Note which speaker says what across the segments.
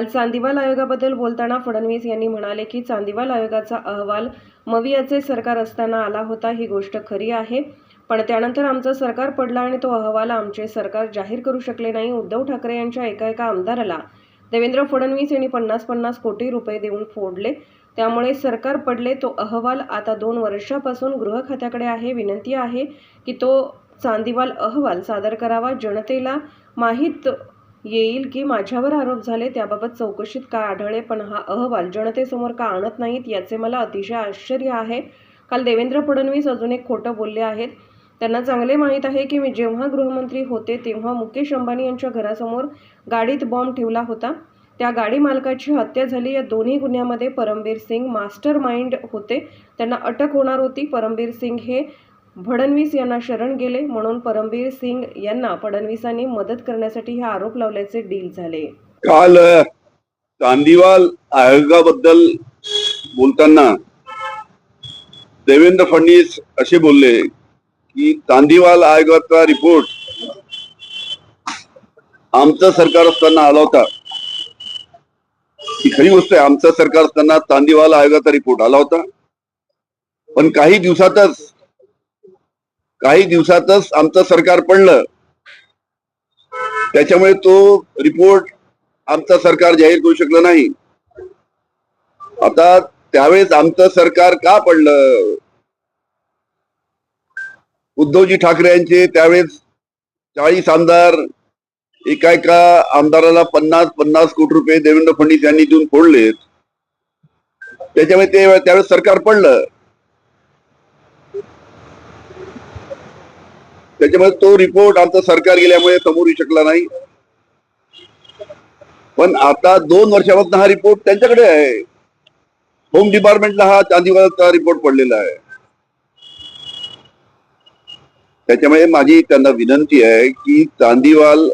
Speaker 1: काल चांदीवाल आयोगाबद्दल बोलताना फडणवीस यांनी म्हणाले की चांदीवाल आयोगाचा अहवाल मवियाचे सरकार असताना आला होता ही गोष्ट खरी आहे. पण त्यानंतर आमचं सरकार पडलं आणि तो अहवाल आमचे सरकार जाहीर करू शकले नाही. उद्धव ठाकरे यांच्या एका एका आमदाराला देवेंद्र फडणवीस यांनी पन्नास पन्नास कोटी रुपये देऊन फोडले. त्यामुळे सरकार पडले तो अहवाल आता दोन वर्षापासून गृह खात्याकडे आहे. विनंती आहे की तो चांदीवाल अहवाल सादर करावा. जनतेला माहीत येईल की माझ्यावर आरोप झाले त्याबाबत चौकशीत काय आढळले पण हा अहवाल जनतेसमोर का आणत नाहीत याचे मला अतिशय आश्चर्य आहे. काल देवेंद्र फडणवीस अजून एक खोटं बोलले आहेत. त्यांना चांगले माहीत आहे की मी जेव्हा गृहमंत्री होते तेव्हा मुकेश अंबानी यांच्या घरासमोर गाडीत बॉम्ब ठेवला होता. त्या गाडी मालकाची हत्या झाली. या दोन्ही गुन्ह्यामध्ये परमबीर सिंग मास्टर माइंड होते. त्यांना अटक होणार होती. परमबीर सिंग हे फडणवीस यांना शरण गेले म्हणून परमबीर सिंग यांना फडणवीसांनी मदत करण्यासाठी हे आरोप लावल्याचे डील झाले.
Speaker 2: काल गांधीवाल आयोगाबद्दल बोलताना देवेंद्र फडणवीस असे बोलले की चांदीवाल आयोगाचा रिपोर्ट आमचं सरकार असताना आला होता. ही खरी गोष्ट आहे आमचं सरकार असताना चांदीवाल आयोगाचा रिपोर्ट आला होता. पण काही दिवसातच काही दिवसातच आमचं सरकार पडलं. त्याच्यामुळे तो रिपोर्ट आमचं सरकार जाहीर करू शकलं नाही. आता त्यावेळेस आमचं सरकार का पडलं? उद्धवजी ठाकरे यांचे त्यावेळेस चाळीस आमदार एका एका आमदाराला पन्नास पन्नास कोटी रुपये देवेंद्र फडणवीस यांनी देऊन फोडलेत. त्याच्यामुळे ते त्यावेळेस सरकार पडलं. त्याच्यामुळे तो रिपोर्ट आमचं सरकार गेल्यामुळे समोर येऊ शकला नाही. पण आता दोन वर्षापासून हा रिपोर्ट त्यांच्याकडे आहे. होम डिपार्टमेंटला हा चांदीवालाचा रिपोर्ट पडलेला आहे. त्याच्यामुळे माझी त्यांना विनंती आहे की चांदीवाल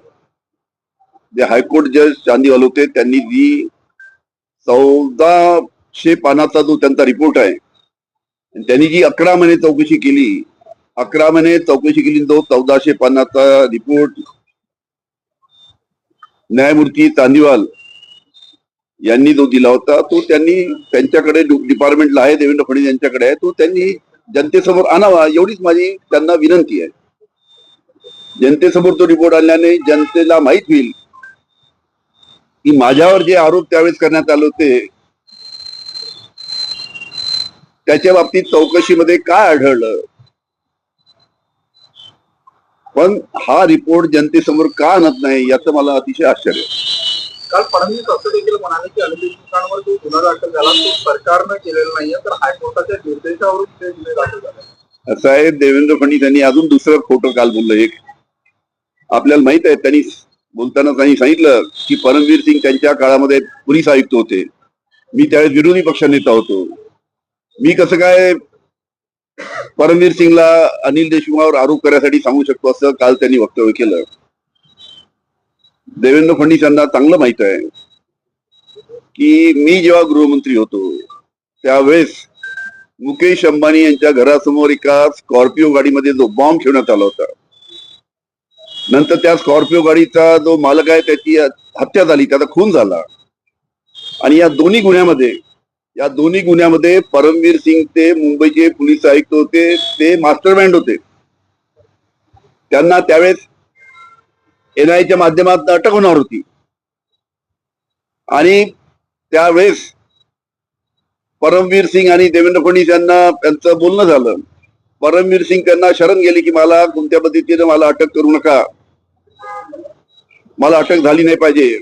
Speaker 2: जे हायकोर्ट जज चांदीवाल होते त्यांनी जी चौदाशे पानाचा जो त्यांचा रिपोर्ट आहे त्यांनी जी अकरा महिने चौकशी केली अकरा महिने चौकशी केली तो चौदाशे पानाचा रिपोर्ट न्यायमूर्ती चांदीवाल यांनी जो दिला होता तो त्यांनी त्यांच्याकडे डिपार्टमेंटला आहे देवेंद्र फडणवीस यांच्याकडे आहे तो त्यांनी जनतेसमोर आणावा एवढीच माझी त्यांना विनंती आहे. जनतेसमोर तो रिपोर्ट आणल्याने जनतेला माहीत होईल की माझ्यावर जे आरोप त्यावेळेस करण्यात आले होते त्याच्या बाबतीत चौकशीमध्ये काय आढळलं? पण हा रिपोर्ट जनतेसमोर का आणत नाही याचं मला अतिशय आश्चर्य.
Speaker 3: काल फडणवीस असं देखील म्हणाले की अनिल देशमुखांवर जो गुन्हा दाखल झाला तो सरकारनं केलेला नाहीये तर हायकोर्टाच्या निर्देशावरून ते गुन्हे दाखल झाले.
Speaker 2: असं आहे देवेंद्र फडणवीस यांनी अजून दुसरं खोटं काल बोललं. एक आपल्याला माहीत आहे त्यांनी बोलताना त्यांनी सांगितलं की परमवीर सिंग त्यांच्या काळामध्ये पोलीस आयुक्त होते. मी त्यावेळेस विरोधी पक्ष नेता होतो. मी कसं काय परमवीर सिंगला अनिल देशमुखावर आरोप करण्यासाठी सांगू शकतो असं काल त्यांनी वक्तव्य केलं. देवेंद्र फडणवीस यांना चांगलं माहीत आहे की मी जेव्हा गृहमंत्री होतो त्यावेळेस मुकेश अंबानी यांच्या घरासमोर एका स्कॉर्पिओ गाडीमध्ये जो बॉम्ब ठेवण्यात आला होता नंतर त्या स्कॉर्पिओ गाडीचा जो मालक आहे त्याची हत्या झाली त्याचा खून झाला. आणि या दोन्ही गुन्ह्यामध्ये या दोन्ही गुन्ह्यामध्ये परमवीर सिंग ते मुंबईचे पोलीस आयुक्त होते ते मास्टर होते. त्यांना त्यावेळेस एनआयच्या माध्यमात अटक होणार होती. आणि त्यावेळेस परमवीर सिंग आणि देवेंद्र फडणवीस यांना त्यांचं बोलणं झालं. परमवीर सिंग त्यांना शरण गेले की मला कोणत्या पद्धतीने मला अटक करू नका. मला अटक झाली नाही पाहिजे.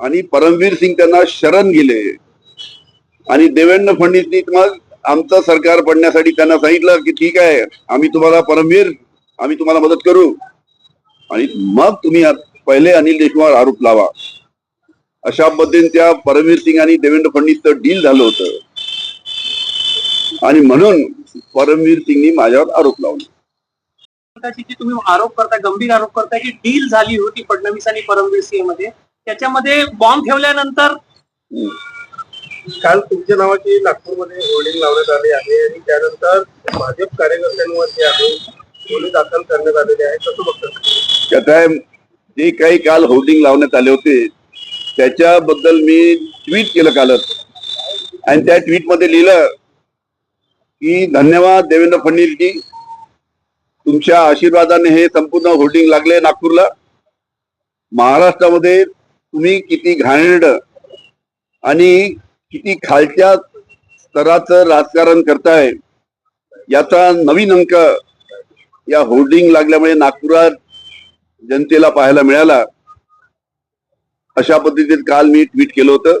Speaker 2: आणि परमवीर सिंग त्यांना शरण गेले. आणि देवेंद्र फडणवीस मग आमचं सरकार पडण्यासाठी त्यांना सांगितलं की ठीक आहे आम्ही तुम्हाला परमवीर आम्ही तुम्हाला मदत करू. आणि मग तुम्ही पहिले अनिल देशमुख आरोप लावा. अशा पद्धतीने त्या परमवीर सिंग आणि देवेंद्र फडणवीसचं डील झालं होतं. आणि म्हणून परमवीर सिंगनी माझ्यावर आरोप लावला.
Speaker 4: तुम्ही आरोप करताय गंभीर आरोप करताय की डील झाली होती फडणवीस आणि परमवीर सिंहमध्ये त्याच्यामध्ये बॉम्ब ठेवल्यानंतर
Speaker 3: काल तुमच्या नावाची नागपूरमध्ये होर्डिंग लावण्यात आली आहे आणि त्यानंतर भाजप कार्यकर्त्यांवर जे आहे गुन्हे दाखल करण्यात आलेले आहे. कसं बघतात
Speaker 2: काय जे काही काल होर्डिंग लावण्यात आले होते त्याच्याबद्दल मी ट्विट केलं कालच आणि त्या ट्विटमध्ये लिहिलं की धन्यवाद देवेंद्र फडणवीसजी. तुमच्या आशीर्वादाने हे संपूर्ण होर्डिंग लागले नागपूरला. महाराष्ट्रामध्ये तुम्ही किती घाणेरड आणि किती खालच्या स्तराचं राजकारण करताय याचा नवीन अंक या होर्डिंग लागल्यामुळे नागपुरात जनतेला पाहायला मिळाला. अशा पद्धतीत काल मी ट्विट केलं होतं.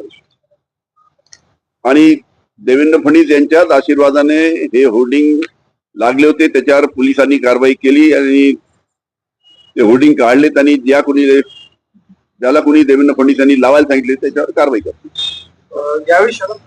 Speaker 2: आणि देवेंद्र फडणवीस यांच्याच आशीर्वादाने हे होर्डिंग लागले होते त्याच्यावर पोलिसांनी कारवाई केली आणि ते होर्डिंग काढलेत आणि ज्या कोणी ज्याला कोणी देवेंद्र फडणवीस यांनी लावायला सांगितले त्याच्यावर कारवाई करते
Speaker 3: यावेळी शरद